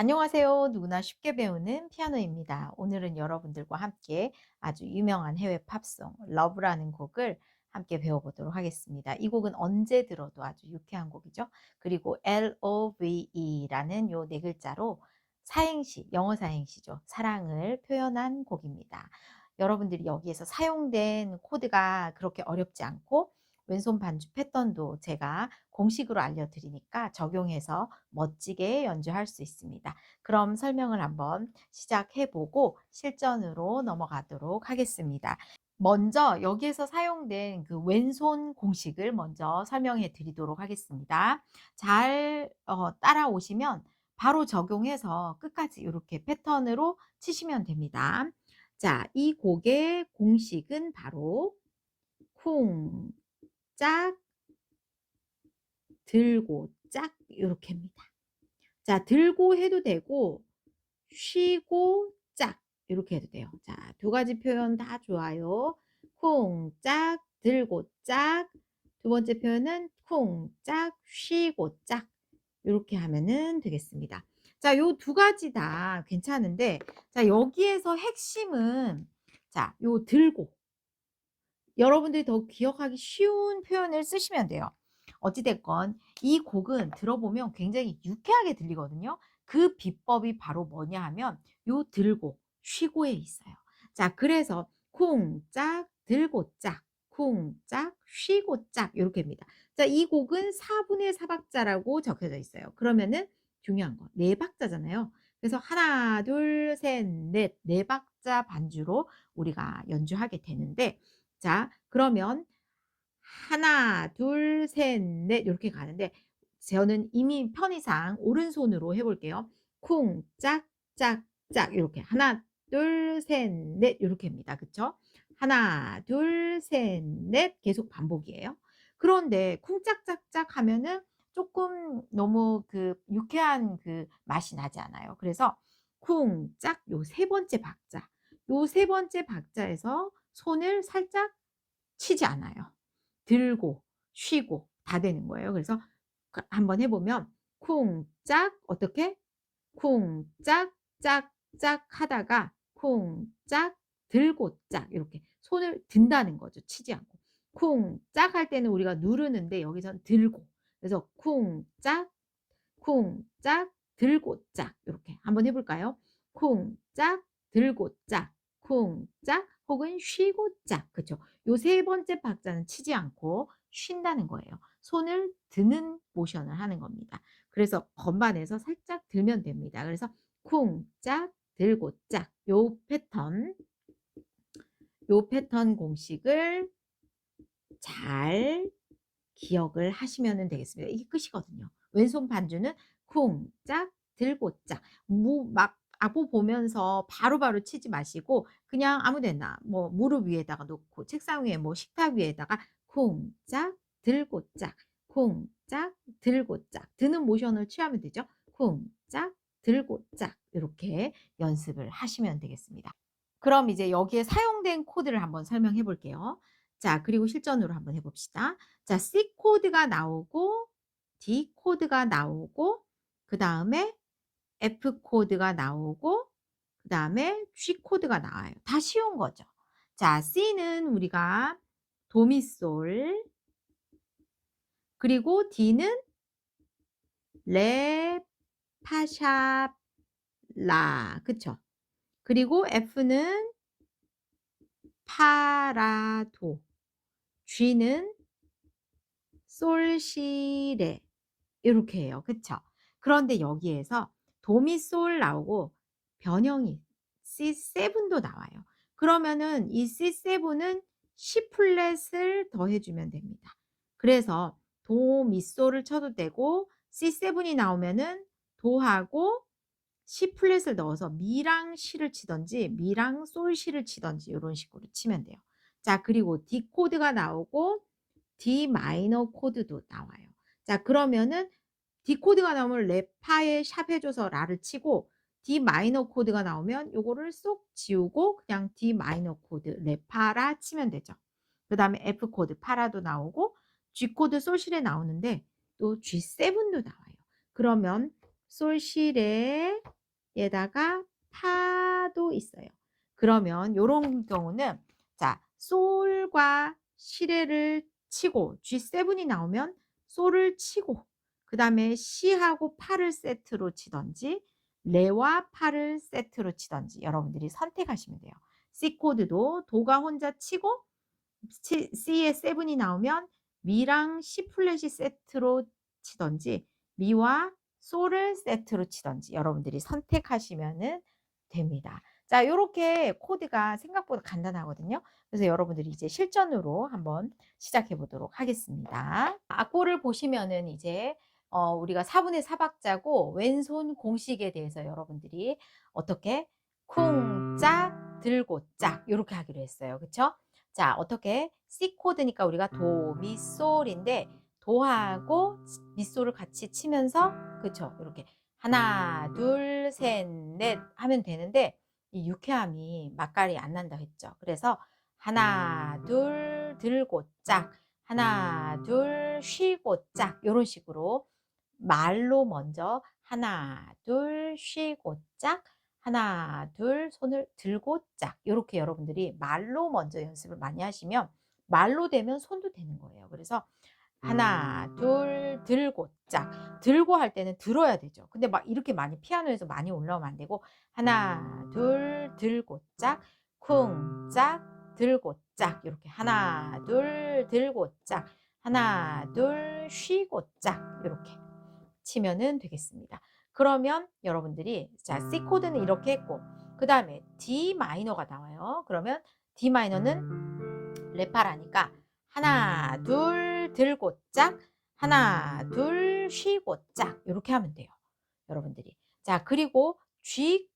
안녕하세요. 누구나 쉽게 배우는 피아노입니다. 오늘은 여러분들과 함께 아주 유명한 해외 팝송 러브라는 곡을 함께 배워보도록 하겠습니다. 이 곡은 언제 들어도 아주 유쾌한 곡이죠. 그리고 L-O-V-E라는 요 네 글자로 사행시, 영어 사행시죠. 사랑을 표현한 곡입니다. 여러분들이 여기에서 사용된 코드가 그렇게 어렵지 않고 왼손 반주 패턴도 제가 공식으로 알려드리니까 적용해서 멋지게 연주할 수 있습니다. 그럼 설명을 한번 시작해보고 실전으로 넘어가도록 하겠습니다. 먼저 여기에서 사용된 그 왼손 공식을 먼저 설명해 드리도록 하겠습니다. 잘 어, 따라오시면 바로 적용해서 끝까지 이렇게 패턴으로 치시면 됩니다. 자, 이 곡의 공식은 바로 쿵, 짝, 들고, 짝, 이렇게입니다. 자, 들고 해도 되고, 쉬고, 짝, 이렇게 해도 돼요. 자, 두 가지 표현 다 좋아요. 쿵, 짝, 들고, 짝. 두 번째 표현은 쿵, 짝, 쉬고, 짝. 이렇게 하면은 되겠습니다. 자, 요 두 가지 다 괜찮은데, 자, 여기에서 핵심은, 자, 요 들고. 여러분들이 더 기억하기 쉬운 표현을 쓰시면 돼요. 어찌됐건 이 곡은 들어보면 굉장히 유쾌하게 들리거든요. 그 비법이 바로 뭐냐 하면 요 들고 쉬고에 있어요. 자, 그래서 쿵짝 들고 짝 쿵짝 쉬고 짝 이렇게입니다. 자, 이 곡은 4분의 4박자라고 적혀져 있어요. 그러면은 중요한 거 네 박자잖아요. 그래서 하나, 둘, 셋, 넷, 네 박자 반주로 우리가 연주하게 되는데 자, 그러면 하나, 둘, 셋, 넷 이렇게 가는데 저는 이미 편의상 오른손으로 해볼게요. 쿵, 짝, 짝, 짝 이렇게 하나, 둘, 셋, 넷 이렇게입니다. 그쵸? 하나, 둘, 셋, 넷 계속 반복이에요. 그런데 쿵짝짝짝 하면은 조금 너무 그 유쾌한 그 맛이 나지 않아요. 그래서 쿵짝 요 세 번째 박자 요 세 번째 박자에서 손을 살짝 치지 않아요. 들고 쉬고 다 되는 거예요. 그래서 그 한번 해보면 쿵짝 어떻게 쿵짝 짝짝 하다가 쿵짝 들고 짝 이렇게 손을 든다는 거죠. 치지 않고 쿵짝 할 때는 우리가 누르는데 여기선 들고 그래서 쿵짝 쿵짝 들고 짝 이렇게 한번 해볼까요? 쿵짝 들고 짝 쿵짝 혹은 쉬고 짝 그쵸? 요세 번째 박자는 치지 않고 쉰다는 거예요. 손을 드는 모션을 하는 겁니다. 그래서 건반에서 살짝 들면 됩니다. 그래서 쿵, 짝, 들고 짝. 요 패턴 요 패턴 공식을 잘 기억을 하시면 되겠습니다. 이게 끝이거든요. 왼손 반주는 쿵, 짝, 들고 짝. 막 악보 보면서 바로바로 바로 치지 마시고 그냥 아무 데나 뭐 무릎 위에다가 놓고 책상 위에 뭐 식탁 위에다가 쿵짝 들고 짝 쿵짝 들고 짝 드는 모션을 취하면 되죠. 쿵짝 들고 짝 이렇게 연습을 하시면 되겠습니다. 그럼 이제 여기에 사용된 코드를 한번 설명해 볼게요. 자, 그리고 실전으로 한번 해봅시다. 자, C 코드가 나오고 D 코드가 나오고 그 다음에 F 코드가 나오고 그 다음에 G 코드가 나와요. 다 쉬운 거죠. 자, C는 우리가 도미솔 그리고 D는 레, 파샵, 라 그쵸? 그리고 F는 파라도 G는 솔시레 이렇게 해요. 그쵸? 그런데 여기에서 도미솔 나오고 변형이 C7도 나와요. 그러면은 이 C7은 C 플랫을 더해주면 됩니다. 그래서 도, 미솔을 쳐도 되고 C7이 나오면은 도하고 C 플랫을 넣어서 미랑 C를 치던지 미랑 솔 C를 치던지 이런 식으로 치면 돼요. 자 그리고 D 코드가 나오고 D 마이너 코드도 나와요. 자 그러면은 D 코드가 나오면 레파에 샵 해줘서 라를 치고 D 마이너 코드가 나오면 요거를 쏙 지우고 그냥 D 마이너 코드 레파라 치면 되죠. 그 다음에 F 코드 파라도 나오고 G 코드 솔실에 나오는데 또 G7도 나와요. 그러면 솔실에 에다가 파도 있어요. 그러면 요런 경우는 자, 솔과 시레를 치고 G7이 나오면 솔을 치고 그 다음에 C하고 파를 세트로 치든지 레와 파를 세트로 치든지 여러분들이 선택하시면 돼요. C 코드도 도가 혼자 치고 C에 7이 나오면 미랑 C 플랫이 세트로 치든지 미와 솔을 세트로 치든지 여러분들이 선택하시면 됩니다. 자, 요렇게 코드가 생각보다 간단하거든요. 그래서 여러분들이 이제 실전으로 한번 시작해 보도록 하겠습니다. 악보를 보시면은 이제 어, 우리가 4분의 4박자고 왼손 공식에 대해서 여러분들이 어떻게 쿵짝 들고 짝 이렇게 하기로 했어요. 그쵸? 자, 어떻게 C 코드니까 우리가 도, 미, 솔인데 도하고 미 솔을 같이 치면서 그쵸? 이렇게 하나, 둘, 셋, 넷 하면 되는데 이 유쾌함이 맛깔이 안 난다 했죠. 그래서 하나, 둘, 들고 짝, 하나, 둘, 쉬고 짝 이런 식으로 말로 먼저 하나, 둘, 쉬고 짝, 하나, 둘, 손을 들고 짝 이렇게 여러분들이 말로 먼저 연습을 많이 하시면 말로 되면 손도 되는 거예요. 그래서 하나, 둘, 들고 짝. 들고 할 때는 들어야 되죠. 근데 막 이렇게 많이 피아노에서 많이 올라오면 안 되고 하나, 둘, 들고 짝, 쿵, 짝, 들고 짝. 이렇게 하나, 둘, 들고 짝. 하나, 둘, 쉬고 짝. 이렇게 치면은 되겠습니다. 그러면 여러분들이 자, C 코드는 이렇게 했고 그 다음에 D 마이너가 나와요. 그러면 D 마이너는 레파라니까 하나, 둘, 들고 짝, 하나, 둘, 쉬고 짝 이렇게 하면 돼요. 여러분들이. 자, 그리고 G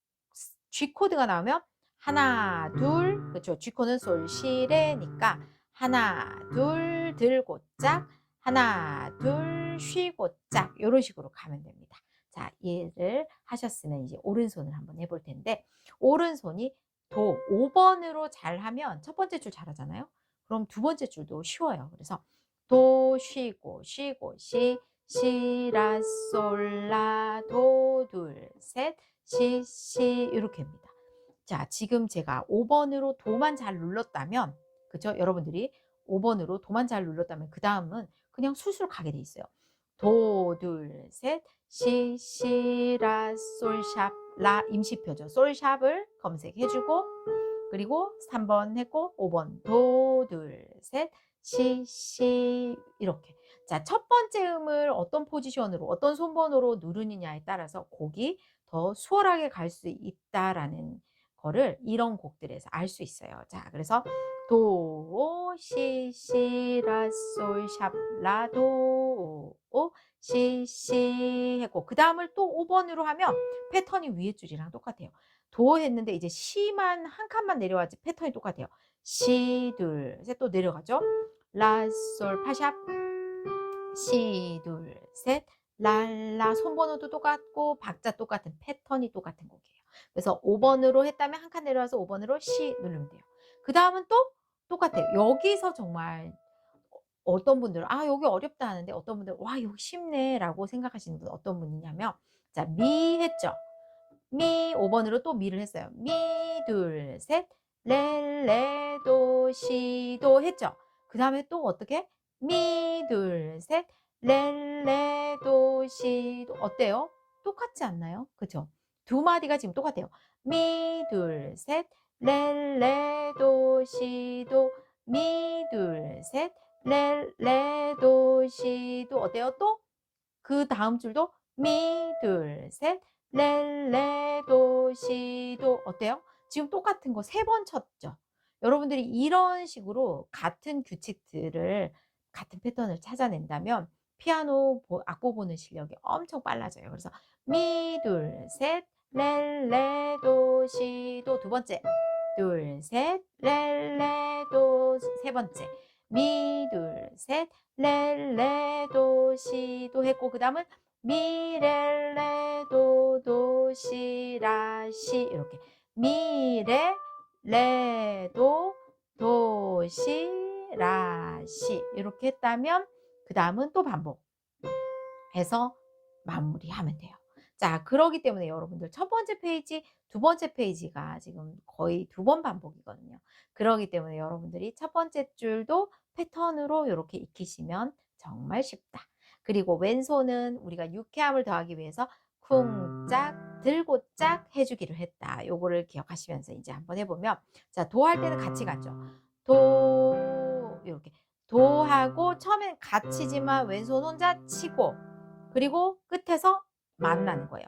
G 코드가 나오면 하나, 둘, 그렇죠. G 코드는 솔, 시, 레니까 하나, 둘, 들고 짝, 하나, 둘, 쉬고 짝 이런 식으로 가면 됩니다. 자, 얘를 하셨으면 이제 오른손을 한번 해볼 텐데 오른손이 도 5번으로 잘 하면 첫 번째 줄 잘하잖아요. 그럼 두 번째 줄도 쉬워요. 그래서 도 쉬고 쉬고 시 시라 솔라 도 둘 셋 시 시 이렇게입니다. 자, 지금 제가 5번으로 도만 잘 눌렀다면 그죠? 여러분들이 5번으로 도만 잘 눌렀다면 그 다음은 그냥 술술 가게 돼 있어요. 도, 둘, 셋, 시, 시, 라, 솔, 샵, 라 임시표죠. 솔샵을 검색해주고 그리고 3번 했고 5번 도, 둘, 셋, 시, 시 이렇게 자, 첫 번째 음을 어떤 포지션으로 어떤 손번호로 누르느냐에 따라서 곡이 더 수월하게 갈 수 있다라는 거를 이런 곡들에서 알 수 있어요. 자, 그래서 도, 시, 시, 라, 솔, 샵, 라, 도, 오, 시, 시 했고 그 다음을 또 5번으로 하면 패턴이 위에 줄이랑 똑같아요. 도 했는데 이제 시만 한 칸만 내려와지 패턴이 똑같아요. 시, 둘, 셋 또 내려가죠. 라, 솔, 파샵, 시, 둘, 셋, 랄라 손번호도 똑같고 박자 똑같은 패턴이 똑같은 곡이에요. 그래서 5번으로 했다면 한 칸 내려와서 5번으로 시 누르면 돼요. 그 다음은 또 똑같아요. 여기서 정말 어떤 분들은 아 여기 어렵다 하는데 어떤 분들은 와 여기 쉽네 라고 생각하시는 분 어떤 분이냐면 자 미 했죠. 미 5번으로 또 미를 했어요. 미 둘셋레레도 시도 했죠. 그 다음에 또 어떻게 미 둘셋레레도 시도 어때요? 똑같지 않나요? 그죠? 두 마디가 지금 똑같아요. 미 둘셋 레레도 시도 미 둘셋레레도 시도 어때요? 또 그 다음 줄도 미 둘셋레레도 시도 어때요? 지금 똑같은 거 세 번 쳤죠. 여러분들이 이런 식으로 같은 규칙들을 같은 패턴을 찾아낸다면 피아노 악보 보는 실력이 엄청 빨라져요. 그래서 미 둘셋 레레도시도 두 번째. 둘 셋. 레레도세 번째. 미 둘 셋. 레레도시도 했고 그 다음은 미레레도도 시라시 이렇게. 미레 레도 도시 라시 이렇게 했다면 그 다음은 또 반복. 해서 마무리하면 돼요. 자, 그러기 때문에 여러분들 첫 번째 페이지, 두 번째 페이지가 지금 거의 두 번 반복이거든요. 그러기 때문에 여러분들이 첫 번째 줄도 패턴으로 이렇게 익히시면 정말 쉽다. 그리고 왼손은 우리가 유쾌함을 더하기 위해서 쿵짝 들고 짝 해주기를 했다. 요거를 기억하시면서 이제 한번 해보면 자, 도 할 때는 같이 가죠. 도 이렇게 도 하고 처음엔 같이지만 왼손 혼자 치고 그리고 끝에서 만나는 거예요.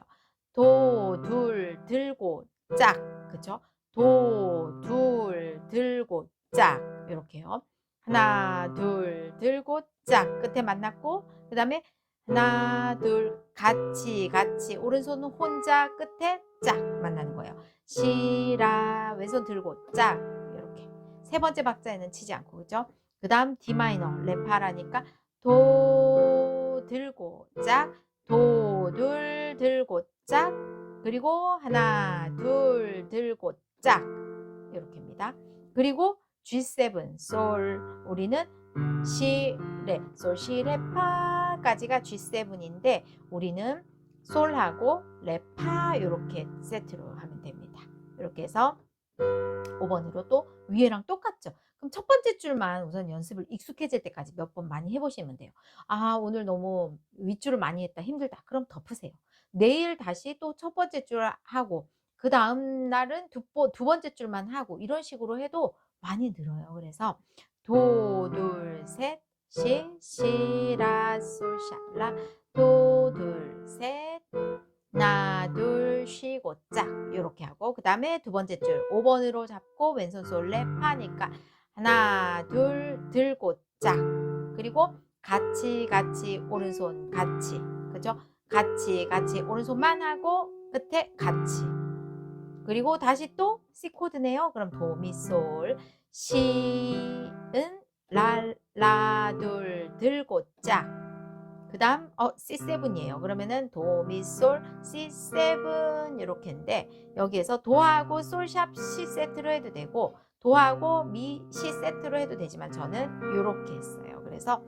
도, 둘, 들고, 짝. 그쵸? 도, 둘, 들고, 짝. 이렇게요. 하나, 둘, 들고, 짝. 끝에 만났고, 그 다음에 하나, 둘, 같이, 같이. 오른손은 혼자 끝에 짝 만나는 거예요. 시라, 왼손 들고, 짝. 이렇게. 세 번째 박자에는 치지 않고, 그죠? 그 다음 D 마이너, 레파라니까 도, 들고, 짝. 도, 둘, 들고, 짝. 그리고 하나, 둘, 들고, 짝. 이렇게입니다. 그리고 G7, 솔. 우리는 시, 레, 솔, 시, 레, 파까지가 G7인데 우리는 솔하고 레, 파 이렇게 세트로 하면 됩니다. 이렇게 해서 5번으로 또 위에랑 똑같죠. 그럼 첫 번째 줄만 우선 연습을 익숙해질 때까지 몇 번 많이 해보시면 돼요. 아, 오늘 너무 윗줄을 많이 했다, 힘들다. 그럼 덮으세요. 내일 다시 또 첫 번째 줄 하고, 그 다음 날은 두, 번- 두 번째 줄만 하고, 이런 식으로 해도 많이 늘어요. 그래서 도, 둘, 셋, 시, 시, 라, 솔, 샤, 라, 도, 둘, 셋, 하나, 둘, 쉬고, 짝. 이렇게 하고, 그 다음에 두 번째 줄 5번으로 잡고, 왼손 솔레 파니까, 하나, 둘, 들고, 짝. 그리고 같이, 같이, 오른손 같이. 그죠? 같이, 같이, 오른손만 하고, 끝에 같이. 그리고 다시 또 C 코드네요. 그럼 도, 미, 솔, 시은, 라, 라, 둘, 들고, 짝. 그 다음 어 C7이에요. 그러면은 도, 미, 솔, C7 이렇게인데 여기에서 도하고 솔샵 C 세트로 해도 되고 도하고 미, C 세트로 해도 되지만 저는 이렇게 했어요. 그래서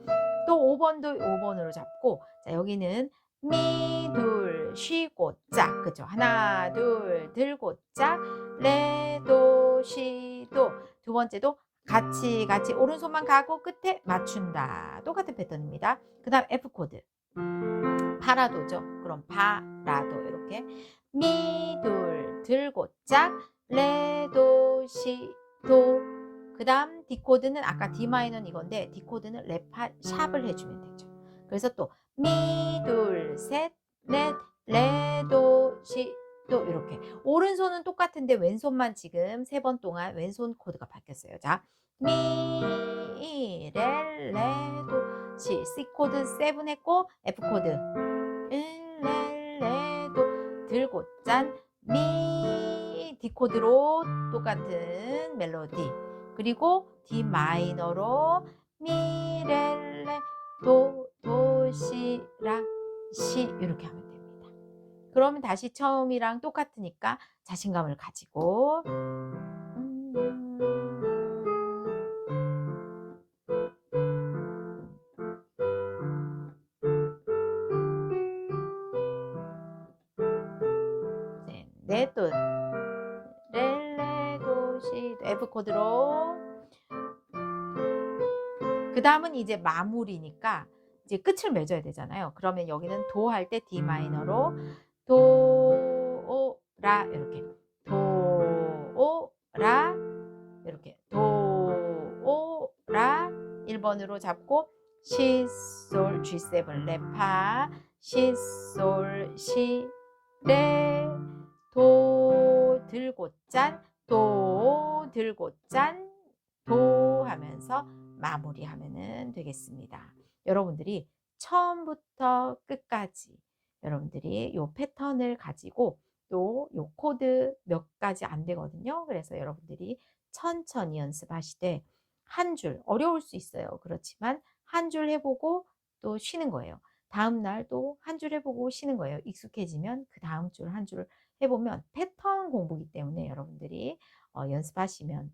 또 5번도 5번으로 잡고 자 여기는 미, 둘, 쉬고 짝 그죠? 하나, 둘, 들고 짝 레, 도, 시, 도 두 번째도 같이 같이 오른손만 가고 끝에 맞춘다. 똑같은 패턴입니다. 그 다음 F 코드. 파라도죠. 그럼 파라도 이렇게 미, 둘, 들고 짝, 레, 도, 시, 도. 그 다음 D 코드는 아까 D 마이너는 이건데 D 코드는 레, 파, 샵을 해주면 되죠. 그래서 또 미, 둘, 셋, 넷, 레, 도, 시, 도 이렇게 오른손은 똑같은데 왼손만 지금 세 번 동안 왼손 코드가 바뀌었어요. 자, 미, 레, 레, 도, 시, C 코드 7 했고 F 코드 일, 레, 레, 도 들고 짠, 미, D 코드로 똑같은 멜로디 그리고 D 마이너로 미, 레, 레, 도, 도, 시, 라, 시 이렇게 하면 됩니다. 그러면 다시 처음이랑 똑같으니까 자신감을 가지고. 음, 네, 네, 또. 렐레 도시. F 코드로. 그 다음은 이제 마무리니까 이제 끝을 맺어야 되잖아요. 그러면 여기는 도 할 때 D 마이너로 도, 오, 라 이렇게. 도, 오, 라 이렇게. 도, 오, 라 1번으로 잡고 시, 솔, G7 레파 시, 솔, 시, 레, 도 들고 짠, 도 들고 짠, 도 하면서 마무리하면 되겠습니다. 여러분들이 처음부터 끝까지 여러분들이 요 패턴을 가지고 또 요 코드 몇 가지 안 되거든요. 그래서 여러분들이 천천히 연습하시되 한 줄 어려울 수 있어요. 그렇지만 한 줄 해보고 또 쉬는 거예요. 다음 날 또 한 줄 해보고 쉬는 거예요. 익숙해지면 그 다음 줄 한 줄 해보면 패턴 공부기 때문에 여러분들이 어, 연습하시면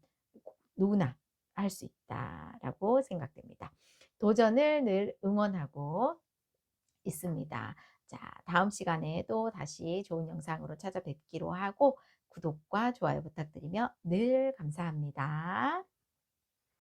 누구나 할 수 있다라고 생각됩니다. 도전을 늘 응원하고 있습니다. 자, 다음 시간에 또 다시 좋은 영상으로 찾아뵙기로 하고 구독과 좋아요 부탁드리며 늘 감사합니다.